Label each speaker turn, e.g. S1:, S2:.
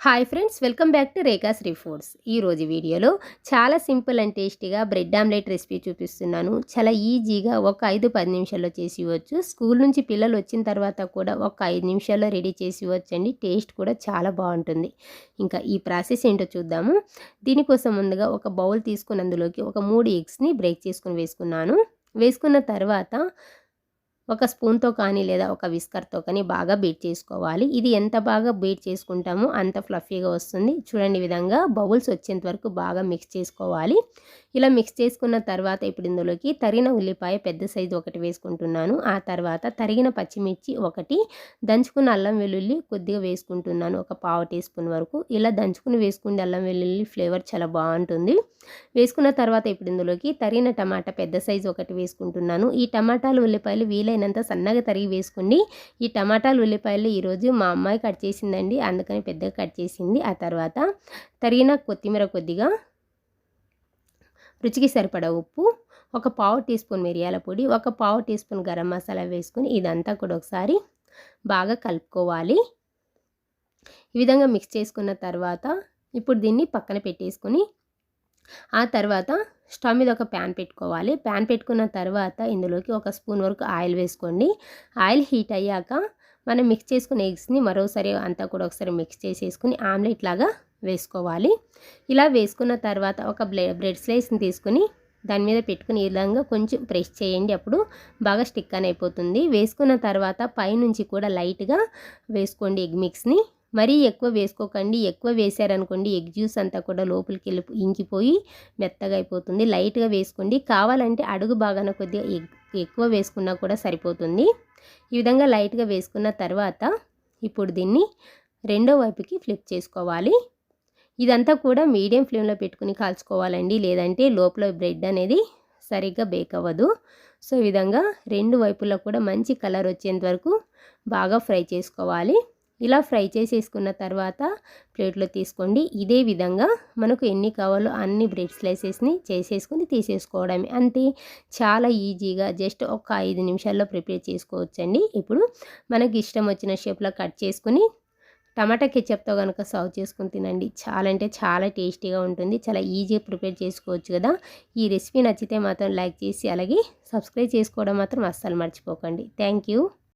S1: Hi friends welcome back to Rekha Sri foods ఈరోజు వీడియోలో చాలా సింపుల్ అండ్ టేస్టీగా బ్రెడ్ ఆమ్లెట్ రెసిపీ చూపిస్తున్నాను. చాలా ఈజీగా ఒక ఐదు పది నిమిషాల్లో చేసి ఇవ్వచ్చు స్కూల్ నుంచి పిల్లలు వచ్చిన తర్వాత కూడా ఒక ఐదు నిమిషాల్లో రెడీ చేసి ఇవ్వచ్చండి టేస్ట్ కూడా చాలా బాగుంటుంది. ఇంకా ఈ ప్రాసెస్ ఏంటో చూద్దాము. దీనికోసం ముందుగా ఒక బౌల్ తీసుకుని అందులోకి ఒక మూడు ఎగ్స్ని బ్రేక్ చేసుకుని వేసుకున్నాను. వేసుకున్న తర్వాత ఒక స్పూన్తో కానీ లేదా ఒక విస్కర్తో కానీ బాగా బీట్ చేసుకోవాలి. ఇది ఎంత బాగా బీట్ చేసుకుంటామో అంత ఫ్లఫీగా వస్తుంది. చూడండి విధంగా బబుల్స్ వచ్చేంత వరకు బాగా మిక్స్ చేసుకోవాలి. ఇలా మిక్స్ చేసుకున్న తర్వాత ఇప్పుడు ఇందులోకి తరిగిన ఉల్లిపాయ పెద్ద సైజు ఒకటి వేసుకుంటున్నాను. ఆ తర్వాత తరిగిన పచ్చిమిర్చి ఒకటి దంచుకున్న అల్లం వెల్లుల్లి కొద్దిగా వేసుకుంటున్నాను. ఒక పావు టీ స్పూన్ వరకు. ఇలా దంచుకుని వేసుకునే అల్లం వెల్లుల్లి ఫ్లేవర్ చాలా బాగుంటుంది. వేసుకున్న తర్వాత ఇప్పుడు ఇందులోకి తరిగిన టమాటా పెద్ద సైజు ఒకటి వేసుకుంటున్నాను. ఈ టమాటాలు ఉల్లిపాయలు వీలైనంత సన్నగా తరిగి వేసుకోండి ఈ టమాటాలు ఉల్లిపాయలు ఈరోజు మా అమ్మాయి కట్ చేసిందండి. అందుకని పెద్దగా కట్ చేసింది. ఆ తర్వాత తరిగిన కొత్తిమీర కొద్దిగా రుచికి సరిపడా ఉప్పు ఒక పావు టీ స్పూన్ మిరియాల పొడి ఒక పావు టీ స్పూన్ గరం మసాలా వేసుకుని ఇదంతా కూడా ఒకసారి బాగా కలుపుకోవాలి. ఈ విధంగా మిక్స్ చేసుకున్న తర్వాత ఇప్పుడు దీన్ని పక్కన పెట్టేసుకొని ఆ తర్వాత స్టవ్ మీద ఒక ప్యాన్ పెట్టుకోవాలి. ప్యాన్ పెట్టుకున్న తర్వాత ఇందులోకి ఒక స్పూన్ వరకు ఆయిల్ వేసుకోండి. ఆయిల్ హీట్ అయ్యాక మనం మిక్స్ చేసుకున్న ఎగ్స్ని మరోసారి అంతా కూడా ఒకసారి మిక్స్ చేసేసుకుని ఆమ్లెట్ లాగా వేసుకోవాలి. ఇలా వేసుకున్న తర్వాత ఒక బ్రెడ్ స్లైస్ని తీసుకుని దాని మీద పెట్టుకుని ఈ విధంగా కొంచెం ప్రెస్ చేయండి. అప్పుడు బాగా స్టిక్ అని అయిపోతుంది. వేసుకున్న తర్వాత పైనుంచి కూడా లైట్గా వేసుకోండి ఎగ్ మిక్స్ని. మరీ ఎక్కువ వేసుకోకండి ఎక్కువ వేసారనుకోండి ఎగ్ జ్యూస్ అంతా కూడా లోపలికి వెళ్ళి ఇంకిపోయి మెత్తగా అయిపోతుంది. లైట్గా వేసుకోండి. కావాలంటే అడుగు బాగాన కొద్దిగా ఎగ్ ఎక్కువ వేసుకున్నా కూడా సరిపోతుంది. ఈ విధంగా లైట్గా వేసుకున్న తర్వాత ఇప్పుడు దీన్ని రెండో వైపుకి ఫ్లిప్ చేసుకోవాలి. ఇదంతా కూడా మీడియం ఫ్లేమ్లో పెట్టుకుని కాల్చుకోవాలండి. లేదంటే లోపల బ్రెడ్ అనేది సరిగ్గా బేక్ అవ్వదు. సో ఈ విధంగా రెండు వైపులా కూడా మంచి కలర్ వచ్చేంత వరకు బాగా ఫ్రై చేసుకోవాలి. ఇలా ఫ్రై చేసేసుకున్న తర్వాత ప్లేట్లో తీసుకోండి. ఇదే విధంగా మనకు ఎన్ని కావాలో అన్ని బ్రెడ్ స్లైసెస్ని చేసేసుకుని తీసేసుకోవడమే. అంతే చాలా ఈజీగా జస్ట్ ఒక ఐదు నిమిషాల్లో ప్రిపేర్ చేసుకోవచ్చండి. ఇప్పుడు మనకి ఇష్టం వచ్చిన షేప్లో కట్ చేసుకుని టమాటా కెచప్తో కనుక సర్వ్ చేసుకుని తినండి. చాలా అంటే చాలా టేస్టీగా ఉంటుంది. చాలా ఈజీగా ప్రిపేర్ చేసుకోవచ్చు కదా. ఈ రెసిపీ నచ్చితే మాత్రం లైక్ చేసి అలాగే సబ్స్క్రైబ్ చేసుకోవడం మాత్రం అస్సలు మర్చిపోకండి. థ్యాంక్